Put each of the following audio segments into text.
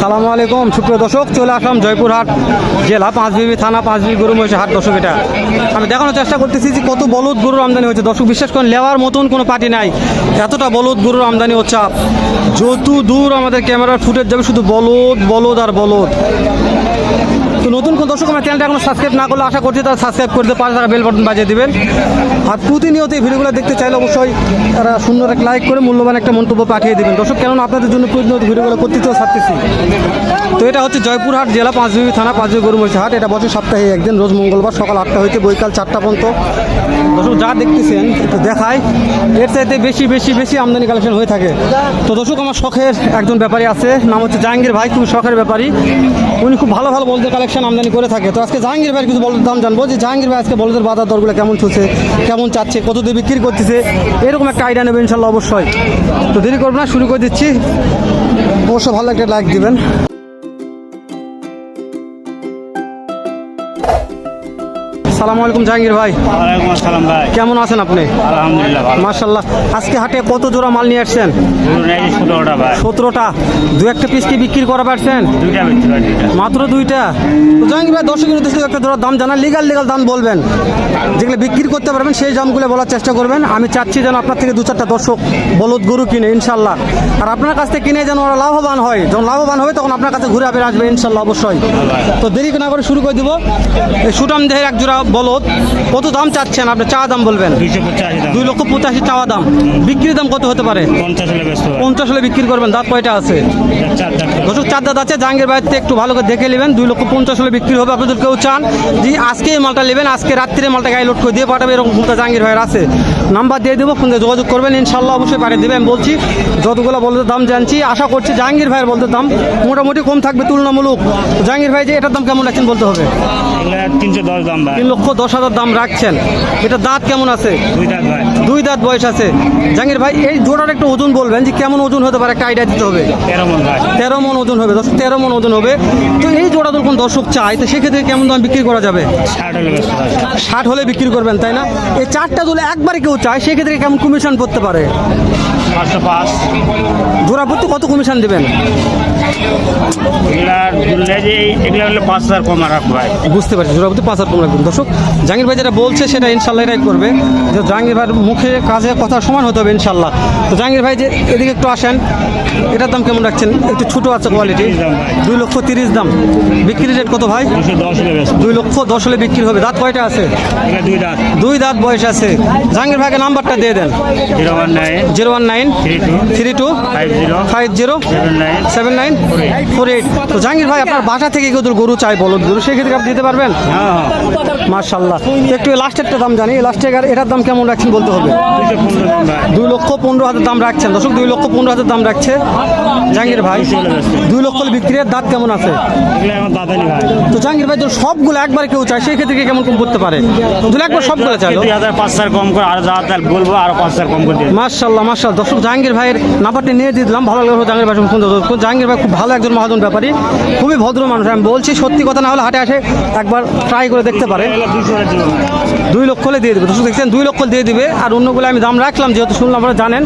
সালামু আলাইকুম, সুপ্রিয় দর্শক, চলে আসলাম জয়পুরহাট জেলা পাঁচ পাঁচবিবি থানা পাঁচ পাঁচবিবি গরু মহিষের হাট দর্শক এটা। আমি দেখানোর চেষ্টা করতেছি যে কত বলদ গরুর আমদানি হচ্ছে দর্শক, বিশ্বাস করেন, লেওয়ার মতন কোনো পার্টি নাই। এতটা বলদ গরুর আমদানি হচ্ছে। যত দূর আমাদের ক্যামেরার ফুটেজ যাবে, শুধু বলদ বলদ আর বলদ। তো দর্শক, আমার চ্যানেলটা এখনও সাবস্ক্রাইব না করলে আশা করছি তারা সাবস্ক্রাইব করে দিয়ে পাঁচ টাকা বেল বাটন বাজিয়ে দেবেন। আর প্রতিনিয়ত এই ভিডিওগুলো দেখতে চাইলে অবশ্যই তারা সুন্দর একটা লাইক করে মূল্যবান একটা মন্তব্য পাঠিয়ে দিবেন। দর্শক, কেননা আপনাদের জন্য প্রতিনিয়ত ভিডিওগুলো করতে করতেছেও ছাড়তেছি। তো এটা হচ্ছে জয়পুরহাট জেলা, পাঁচবিবি থানা, পাঁচবিবি গরুমহিষা হাট এটা বছর সপ্তাহে একদিন, রোজ মঙ্গলবার সকাল আটটা হইতে বৈকাল চারটা পর্যন্ত। দর্শক, যা দেখতেছেন, একটু দেখায় এর চাইতে বেশি বেশি বেশি আমদানি কালেকশন হয়ে থাকে। তো দর্শক, আমার শখের একজন ব্যাপারী আছে, নাম হচ্ছে জাহাঙ্গীর ভাই খুব শখের ব্যাপারী। উনি খুব ভালো ভালো বলতে কালেকশন আমদানি করে থাকে। তো আজকে জাহাঙ্গীর ভাইয়ের কিছু বলদের দাম জানব যে জাহাঙ্গীর ভাই আজকে বলদের বাজার দরগুলো কেমন চলছে, কেমন চাচ্ছে, কত দিয়ে বিক্রি করতেছে, এরকম একটা আইডিয়া নেবে ইনশাল্লাহ অবশ্যই। তো দেরি করব না, শুরু করে দিচ্ছি। অবশ্য ভালো একটা লাইক দিবেন। সালামু আলাইকুম জাহাঙ্গীর ভাই। ওয়ালাইকুম আসসালাম ভাই। কেমন আছেন আপনি? আলহামদুলিল্লাহ ভালো। আজকে হাটে কত জোড়া মাল নিয়ে আসছেন? সতেরোটা ভাই। সতেরোটা। দু একটা পিস কি বিক্রি করা পারছেন? দুইটা মাত্র দুইটা। তো জাহাঙ্গীর ভাই দর্শকের উদ্দেশ্যে একটা জোড়া দাম জানা লিগাল লিগাল দাম বলবেন। যেগুলো বিক্রি করতে পারবেন সেই দামগুলো বলার চেষ্টা করবেন। আমি চাচ্ছি যেন আপনার থেকে দু চারটা দর্শক বলদ গরু কিনে ইনশাল্লাহ আর আপনার কাছ থেকে কিনে যেন ওরা লাভবান হয় যখন লাভবান হবে তখন আপনার কাছে ঘুরে আবার আসবে ইনশাল্লাহ অবশ্যই। তো দেরি না করে শুরু করে দিব। এই সুটাম দেহের এক জোড়া বলদ কত দাম চাচ্ছেন? আপনি চা দাম বলবেন। দুই পঁচাশি চাওয়া দাম। বিক্রির দাম কত হতে পারে? পঞ্চাশ হলে বিক্রি করবেন দাঁত কয়টা আছে? দর্শক চার দাঁত আছে জাহাঙ্গীর বাড়িতে একটু ভালো করে দেখে নেবেন। দুই লক্ষ পঞ্চাশ হলে বিক্রি হবে আপনাদের কেউ চান যে আজকে মালটা নেবেন আজকে রাত্রে মালটা গায়ে লোড করে দিয়ে পাঠাবে এরকম ফোনটা জাহাঙ্গীর ভাইয়ের আছে। নাম্বার দিয়ে দেবো ফোনে যোগাযোগ করবেন ইনশাল্লাহ অবশ্যই পাঠিয়ে দেবেন বলছি যতগুলো বলতে দাম জানছি আশা করছি জাহাঙ্গীর ভাইয়ের বলতে দাম মোটামুটি কম থাকবে তুলনামূলক। জাহাঙ্গীর ভাই যে এটার দাম কেমন রাখছেন বলতে হবে? তিনশো দশ দাম তিন লক্ষ দশ হাজার দাম রাখছেন। এটা দাঁত কেমন আছে? দুই দাঁত দুই দাঁত বয়স আছে। জাহাঙ্গীর ভাই এই জোড়ার একটা ওজন বলবেন যে কেমন ওজন হতে পারে একটা আইডিয়া দিতে হবে। তেরো মন তেরো মন ওজন হবে দশ তেরো মন ওজন হবে। তো এই জোড়া যখন দর্শক চায় তো সেক্ষেত্রে কেমন দাম বিক্রি করা যাবে? ষাট হলে ষাট হলে বিক্রি করবেন তাই না? এই চারটা দুলে একবারে কেউ চায় সেক্ষেত্রে কেমন কমিশন পড়তে পারে? পাঁচশো পাঁচ জোড়া প্রতি কত কমিশন দেবেন? এগুলা দুলে যে এগুলো হলে পাঁচ হাজার কম রাখব ভাই। বুঝতে পারছি জোড়া প্রতি পাঁচ হাজার কম রাখবেন। দর্শক জাহাঙ্গীর ভাই যেটা বলছে সেটা ইনশাল্লাহ এটাই করবে। যে জাহাঙ্গীর ভাইয়ের মুখে কাজে কথা সমান হতে হবে ইনশাল্লাহ। তো জাহাঙ্গীর ভাই যে এদিকে একটু আসেন এটার দাম কেমন রাখছেন? একটু ছোটো আছে কোয়ালিটি দুই লক্ষ তিরিশ দাম। বিক্রি রেট কত ভাই? দুই লক্ষ দশ হলে বিক্রি হবে। দাঁত কয়টা আছে? দুই দাঁত বয়স আছে। জাহাঙ্গীর ভাইকে নাম্বারটা দিয়ে দেন। Zero one nine zero one nine two three two five zero seven nine four eight. তো জাহাঙ্গীর ভাই আপনার বাসা থেকে কেউ গরু চাই বলদ গরু সেক্ষেত্রে আপনি দিতে পারবেন? মার্শাল্লাহ একটু লাস্টেরটা দাম জানি। লাস্টের এটার দাম কেমন রাখছেন বলতে হবে? দুই লক্ষ পনেরো হাজার দাম রাখছেন। দর্শক দুই লক্ষ পনেরো হাজার দাম রাখছে জাহাঙ্গীর ভাই। দুই লক্ষ বিক্রির দাঁত কেমন আছে? তো জাহাঙ্গীর ভাই যদি সবগুলো একবার কেউ চায় সেই ক্ষেত্রে কেমন কম করতে পারে? একবার সবগুলো চাই হাজার পাঁচ হাজার কম করে আর যা বলব আর পাঁচ হাজার কম করে মার্শাল্লাহ মার্শাল দর্শক জাহাঙ্গীর ভাইয়ের নাম্বারটি নিয়ে দিলাম। ভালো লাগল জাহাঙ্গীর ভাই করতে। জাহাঙ্গীর ভাই খুব ভালো একজন মহাজন ব্যাপারী। খুবই ভদ্র মানুষ। আমি বলছি সত্যি কথা না হলে হাটে আসে একবার ট্রাই করে দেখতে পারে। দুশো। দুই লক্ষ হলে দিয়ে দেবে। দর্শক দেখছেন, দুই লক্ষ দিয়ে দিবে। আর অন্যগুলো আমি দাম রাখলাম, যেহেতু শুনলাম আপনারা জানেন,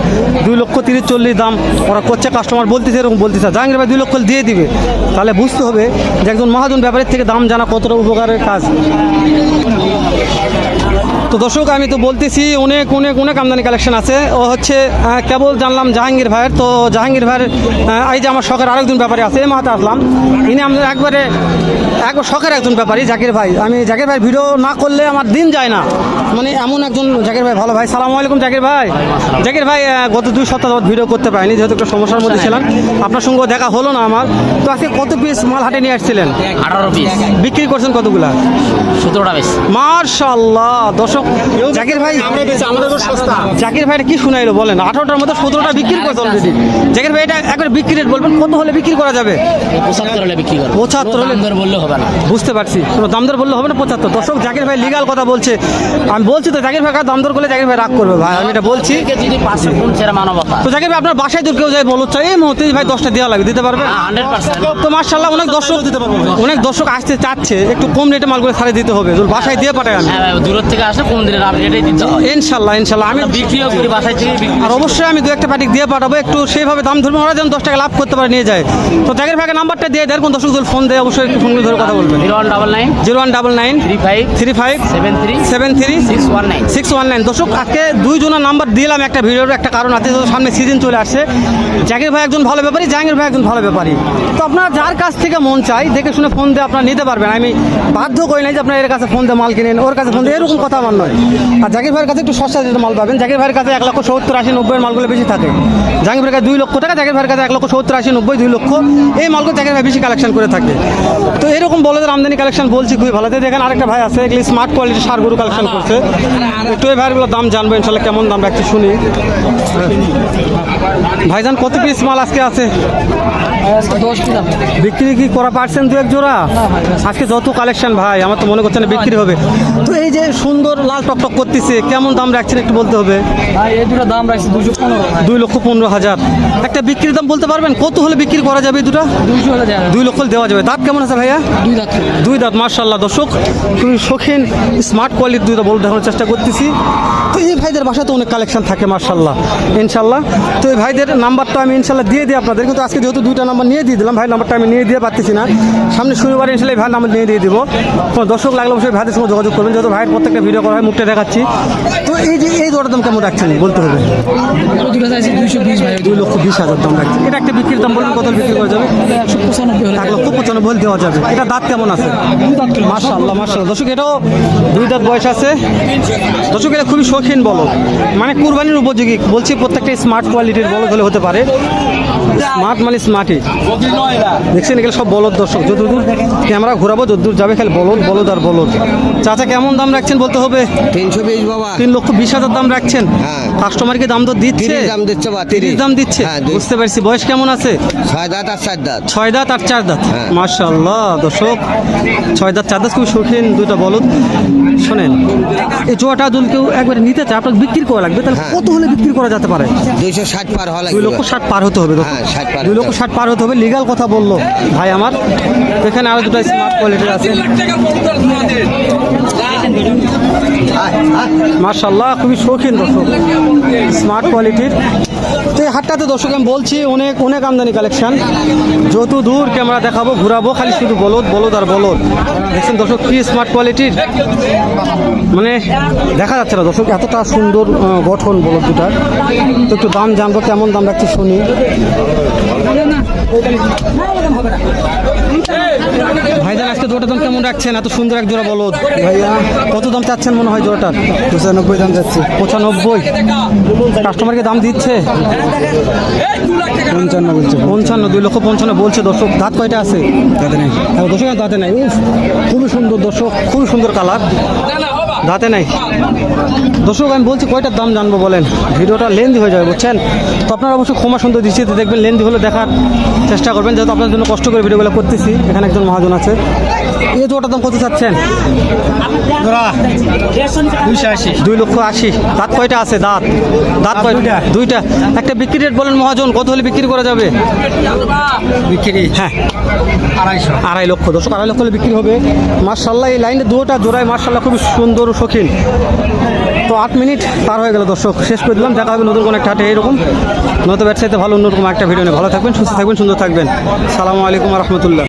দুই লক্ষ তিরিশ চল্লিশ দাম ওরা করছে কাস্টমার বলতেছে, এরকম বলতেছে। জাহাঙ্গীর ভাই দুই লক্ষ দিয়ে দিবে। তাহলে বুঝতে হবে যে একজন মহাজন ব্যাপারের থেকে দাম জানা কতটা উপকারের কাজ। তো দর্শক আমি তো বলতেছি অনেক অনেক অনেক আমদানি কালেকশন আছে। ও হচ্ছে কেবল জানলাম জাহাঙ্গীর ভাইয়ের। তো জাহাঙ্গীর ভাইয়ের এই যে আমার শখের আরেকজন ব্যাপারী আছে এই মাথায় আসলাম। ইনি আমাদের একবারে একবার শখের একজন ব্যাপারী জাকির ভাই। আমি জাকির ভাই ভিডিও না করলে আমার দিন যায় না। মানে এমন একজন জাকির ভাই ভালো ভাই। সালাম আলাইকুম জাকির ভাই। জাকির ভাই গত দুই সপ্তাহ ভিডিও করতে পারিনি যেহেতু একটা সমস্যার মধ্যে ছিলাম। আপনার সঙ্গে দেখা হলো না আমার। তো আজকে কত পিস মাল হাটে নিয়ে আসছিলেন? আঠারো পিস বিক্রি করছেন কতগুলা? সতেরোটা পিস মার্শাল্লাহ দর্শক জাকির ভাই জাকির ভাই কি শুনাইলো বলেন? আঠারোটার মধ্যে সতেরোটা বিক্রি করছে অলরেডি জাকির ভাই এটা একবার বিক্রি রেট বলবেন কত হলে বিক্রি করা যাবে? পঁচাত্তর হলে বিক্রি করব। পঁচাত্তর হলে- বললে হবে না। বুঝতে পারছি। কোনো দাম দর বললে হবে না পঁচাত্তর। দর্শক জাকির ভাই লিগাল কথা বলছে। আমি বলছি তো জাকির ভাই দাম দর করলে জাকির ভাই রাগ করবে ভাই আমি এটা বলছি। তো জাকির ভাই আপনার বাসায় দূর কেউ যায় বলো চাই এই মুহূর্তে ভাই দশটা দেওয়া লাগবে দিতে পারবে পার্সেন্ট তো মার্শাল্লাহ অনেক দর্শক দিতে পারব। অনেক দর্শক আসতে চাচ্ছে একটু কম রেটে মালগুলো ছাড়ে দিতে হবে। বাসায় দিয়ে পাঠায় আমি। হ্যাঁ দূরের থেকে আসলে কোন দিনের আপনি দিতে হয়? ইনশাল্লাহ ইনশাল্লাহ। আমি বিক্রিও করি বাসায় থেকে বিক্রি আর অবশ্যই আমি দু একটা পার্টি দিয়ে পাঠাবো একটু সেইভাবে দাম ধরবেন ওরা যেন দশ টাকা লাভ করতে পারে নিয়ে যায়। তো জাকির ভাইকে নাম্বারটা দিয়ে দেয় কোন দর্শক ফোন দেয় অবশ্যই ফোন ধরে কথা বলবেন। Zero one double nine zero one double nine three five three five seven three seven three six one nine. Six one nine. দর্শক আজকে দুইজনের নাম্বার দিলাম একটা ভিডিওর একটা কারণ আছে সামনে সিজন চলে আসছে। জাকির ভাই একজন ভালো ব্যাপারী জাহাঙ্গীর ভাই একজন ভালো ব্যাপারী। তো আপনার যার কাছ থেকে মন চাই দেখে শুনে ফোন দিয়ে আপনারা নিতে পারবেন। আমি বাধ্য করি নাই যে আপনার এর কাছে ফোন দিয়ে মাল কিনেন ওর কাছে ফোন দিয়ে এরকম কথা আমার নয়। আর জাকির ভাইয়ের কাছে একটু সস্তা যেটা মাল পাবেন জাকির ভাইয়ের কাছে এক লক্ষ সত্তর আশি নব্বইয়ের মালগুলো বেশি থাকে। জাকির ভাইয়ের কাছে দুই লক্ষ টাকা জাকির ভাইয়ের কাছে এক লক্ষ সত্তর আশি নব্বই দুই লক্ষ। এই মালগুলো জাকির ভাই বেশি কালেকশন করে থাকে। তো এরকম বলদের আমদানি কালেকশন বলছি খুবই ভালো। দেখেন আরেকটা ভাই আছে এগুলি স্মার্ট কোয়ালিটির সার গরু কালেকশন করছে। একটু এই ভাইয়েরগুলো দাম জানব ইনশাল্লাহ কেমন দাম রাখছি শুনি। ভাইজান কত পিস মাল আজকে আছে? বিক্রি কি করা পারছেন দু এক জোড়া আজকে যত কালেকশন ভাই আমার তো মনে করছে না বিক্রি হবে। তো এই যে সুন্দর লাল টকটক করতেছে? কেমন দাম রাখছেন একটু বলতে হবে? ভাই এই দুটো দাম রাখছি দুশো পনেরো দুই লক্ষ পনেরো হাজার। একটা বিক্রির দাম বলতে পারবেন? কত হলে বিক্রি করা যাবে এই দুটা? দুই লক্ষ দেওয়া যাবে। দাঁত কেমন আছে ভাইয়া? দুই দাঁত। দুই দাঁত মার্শাল্লাহ দর্শক। খুবই শৌখিন স্মার্ট কোয়ালিটির দুইটা বল দেখানোর চেষ্টা করতেছি। তো এই ভাইদের বাসাতে অনেক কালেকশন থাকে মার্শাল্লাহ ইনশাল্লাহ তো এই ভাইদের নাম্বারটা আমি ইনশাল্লাহ দিয়ে দিই আপনাদের। কিন্তু আজকে যেহেতু দুইটা নাম্বার নিয়ে দিয়ে দিলাম, ভাই নাম্বারটা আমি নিয়ে দিয়ে পারতেছি না। সামনে শনিবার ইনশাল্লাহ ভাই নাম্বার নিয়ে দিয়ে দিব। দর্শক লাগলে অবশ্যই ভাইদের সঙ্গে যোগাযোগ করবেন। যেহেতু ভাইয়ের প্রত্যেকটা ভিডিও করা হয়, মুখটা দেখাচ্ছি। তো এই যে, এই দরদাম কেমন রাখছেন, বলতে হবে। দুই লক্ষ বিশ হাজার দাম রাখছি এটা একটা বিক্রির দাম বলবেন কত বিক্রি করা যাবে? এক লক্ষ পঁচানব্বই দেওয়া যাবে। এটা দাঁত কেমন আছে? মার্শাল্লাহ মার্শাল্লাহ দর্শক, এটাও দুই দাঁত বয়স আছে। দর্শক, এটা খুবই শৌখিন বলো মানে কুরবানির উপযোগী। বলছি প্রত্যেকটা স্মার্ট কোয়ালিটির বলদ হলে হতে পারে। স্মার্ট মানে স্মার্টই দেখছেন এগুলো সব বলদ দর্শক যতদূর ক্যামেরা ঘোরাবো যতদূর যাবে খালি বলদ বলদ আর বলদ। চাচা কেমন দাম রাখছেন বলতে হবে? তিনশো বিশ বাবা। তিন লক্ষ বিশ হাজার দাম রাখছেন? হ্যাঁ। কাস্টমারকে দাম তো দিচ্ছে? দাম দিচ্ছে বা তিরিশ। দাম দিচ্ছে? হ্যাঁ বুঝতে পারছি। বয়স কেমন আছে? ছয় দাঁত আর চার দাঁত। ছয় দাঁত আর চার দাঁত। হ্যাঁ। মার্শাল্লাহ দর্শক। ছয় দাঁত চার দাঁত খুব শৌখিন দুইটা বলদ। শোনেন এই জোয়াটা যদি কেউ একবারে নিতে চায় আপনাকে বিক্রি করা লাগবে তাহলে হ্যাঁ। কত হলে বিক্রি করা যেতে পারে? দুইশো ষাট পার হলে দুই লক্ষ ষাট পার হতে হবে। হ্যাঁ, 60 পার দুই লক্ষ ষাট পার হতে হবে লিগাল কথা বলল ভাই আমার। এখানে আরও দুটো স্মার্ট কোয়ালিটির আছে। মার্শাল্লাহ খুবই শৌখিন দর্শক। স্মার্ট কোয়ালিটির। তো এই হাটটাতে দর্শক, আমি বলছি, অনেক অনেক আমদানি কালেকশন। যত দূর ক্যামেরা দেখাবো, ঘুরাবো, খালি শুধু বলদ বলদ আর বলদ। দেখছেন দর্শক, কি স্মার্ট কোয়ালিটির? মানে দেখা যাচ্ছে না দর্শক, এতটা সুন্দর গঠন বলদ দুটার। তো একটু দাম জানব, কেমন দাম রাখছি শুনি। ভাইজান আজকে জোড়া দাম কেমন রাখছেন? এত সুন্দর এক জোড়া বলদ। ভাইয়া কত দাম চাচ্ছেন মনে হয় জোড়াটার? পঁচানব্বই দাম যাচ্ছে। পঁচানব্বই? কাস্টমারকে দাম দিচ্ছে? পঞ্চান্ন বলছে। পঞ্চান্ন দুই লক্ষ পঞ্চান্ন বলছে দর্শক। দাঁত কয়টা আছে? দাঁতে নেই। হ্যাঁ দর্শক দাঁতে নাই। খুবই সুন্দর দর্শক খুবই সুন্দর কালার। দাঁতে নাই। দর্শক, আমি বলছি কয়টার দাম জানব বলেন? ভিডিওটা লেন্দি হয়ে যাবে, বুঝছেন? তো আপনারা অবশ্যই ক্ষমা সুন্দর দৃষ্টিতে দেখবেন লেন্দি হলে দেখার চেষ্টা করবেন, যেহেতু আপনার জন্য কষ্ট করে ভিডিওগুলো করতেছি। এখানে একজন মহাজন আছে। এই জোটার দাম কত চাচ্ছেন? দুই লক্ষ আশি। দাঁত কয়টা আছে? দাঁত। দাঁত কয়টা দুইটা। একটা বিক্রি রেট বলেন মহাজন কত হলে বিক্রি করা যাবে? বিক্রি? হ্যাঁ। আড়াইশো। আড়াই লক্ষ দর্শক আড়াই লক্ষ হলে বিক্রি হবে। মার্শাল্লাহ এই লাইনে দুটা জোড়ায় মার্শাল্লাহ খুবই সুন্দর ও শৌখিন। তো আট মিনিট পার হয়ে গেল দর্শক শেষ করে দিলাম। দেখা হবে নতুন কোনো একটা হাটে এইরকম। নতুন ব্যবসায়ীতে ভালো অন্যরকম একটা ভিডিও নিয়ে। ভালো থাকবেন সুস্থ থাকবেন সুন্দর থাকবেন। সালামু আলাইকুম রহমতুল্লাহ।